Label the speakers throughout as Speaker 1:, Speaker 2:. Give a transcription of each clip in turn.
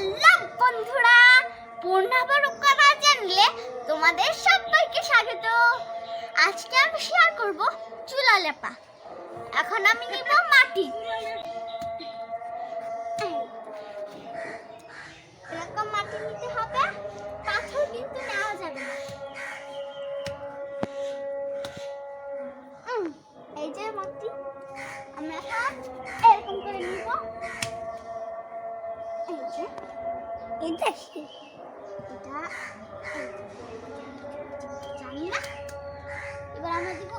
Speaker 1: Hello বন্ধুরা। পূর্ণাবার উকানা চ্যানেলে তোমাদের সবাইকে স্বাগত। আজকে আমি শেয়ার করব চুলা লেপা এখন আমি নিব মাটি। এটা এটা? জানি না। এবার আমরা দিব।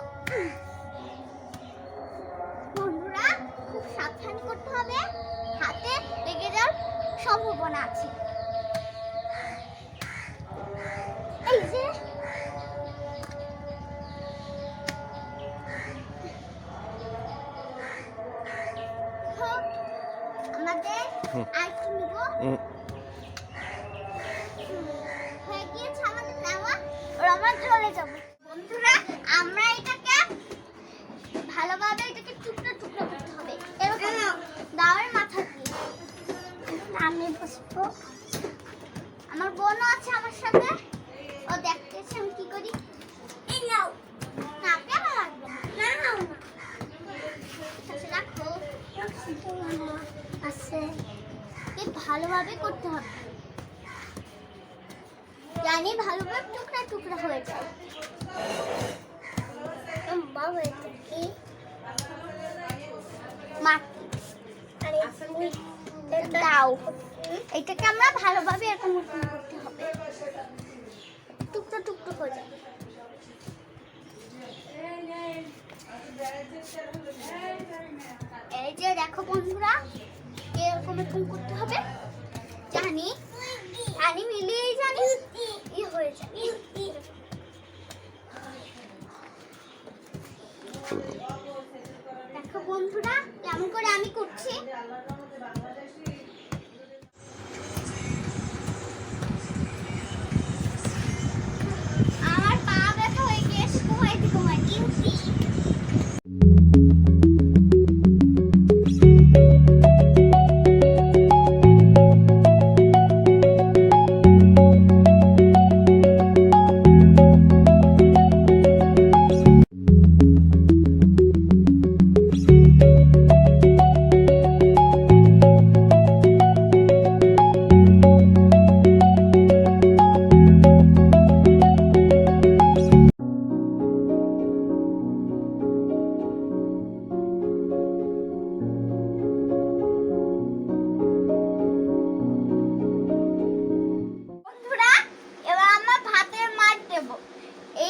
Speaker 1: বন্ধুরা খুব সাবধান করতে হবে। হাতে লেগে যাওয়ার সম্ভাবনা আছে। এই যে। হোক, আমাদের। আর নিব। বোনও আছে আমার সাথে। ও দেখতেছে আমি কি করি? এই নাও। না কেন লাগবে না? নাও না আচ্ছা, রাখো। আছে। ভালোভাবে করতে হবে। জানি ভালোভাবে টুকরা টুকরা হয়ে যায়। লম্বা হয়ে থাকে মাটি। দাও। এটাকে আমরা ভালোভাবে এরকম উঠুন করতে হবে। টুকরো টুকরো করে এই যে দেখো বন্ধুরা, এরকম এরকম করতে হবে। জানি জানি মিলিয়েই জানি, ই হয়ে যাবে।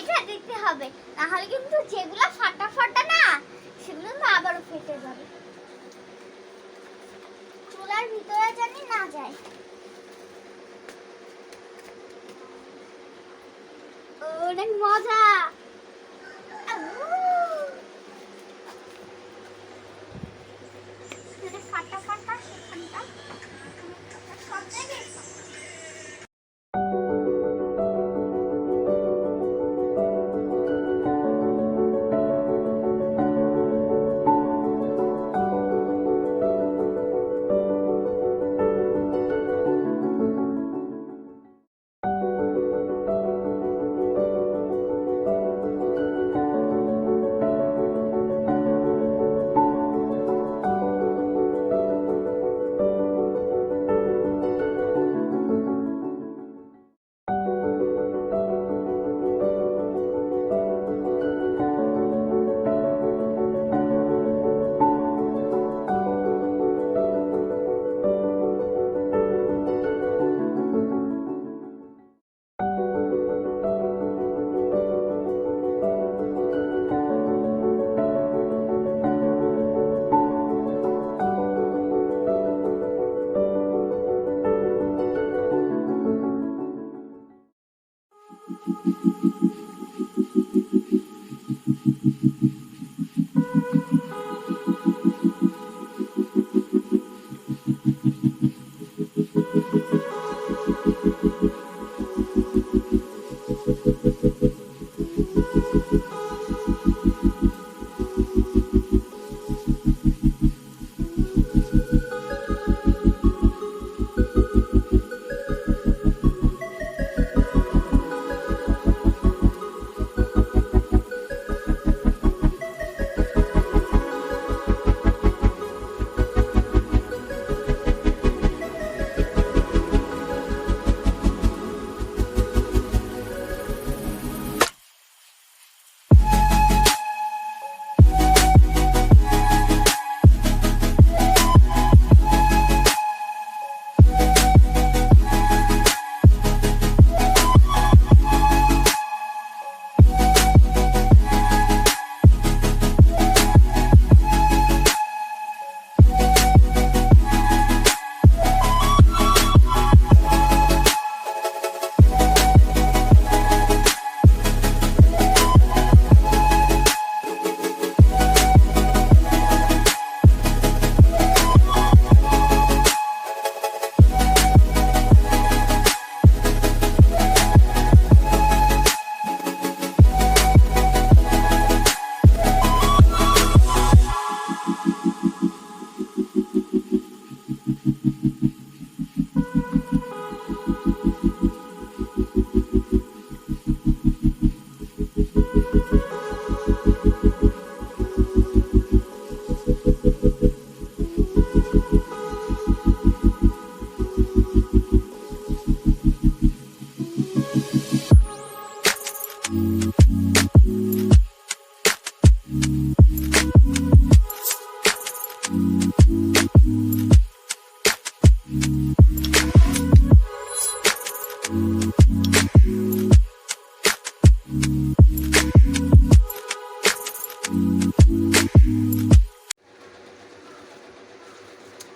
Speaker 1: এইটা দিতে হবে। নাহলে কিন্তু যেগুলো ফাটা ফাটা না, সেগুলো তো আবার ফেটে যাবে। চুলার ভিতরে জানি না যায়। অনেক মজা।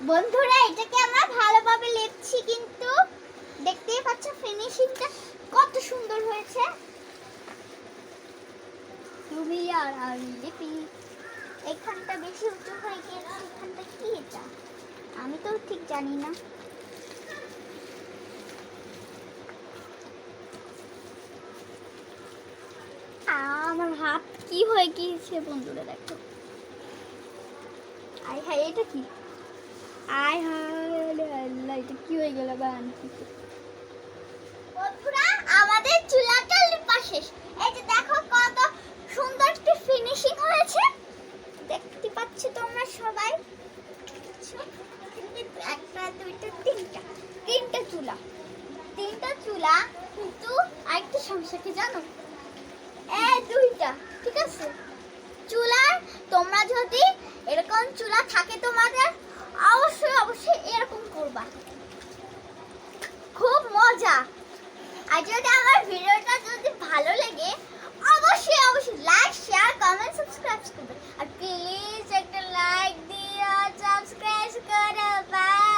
Speaker 1: বন্ধুরা, এটাকে আমরা ভালোভাবে লেপছি কিন্তু। দেখতেই পাচ্ছ ফিনিশিংটা কত সুন্দর হয়েছে। তুমি আর আমি লেপি। এখানটা বেশি উঁচু হয়ে গেছে এখানটা কি এটা? আমি তো ঠিক জানি না। আমার হাত কি হয়ে গিয়েছে বন্ধুরা, দেখো। আই হাই হ্যাঁ, এটা কি? আয় হায় আল্লাহ এটা কি হয়ে গেল বা আর যদি আমার ভিডিওটা যদি ভালো লাগে অবশ্যই অবশ্যই লাইক শেয়ার কমেন্ট সাবস্ক্রাইব করবে আর প্লিজ একটা লাইক দিও সাবস্ক্রাইব করো বাই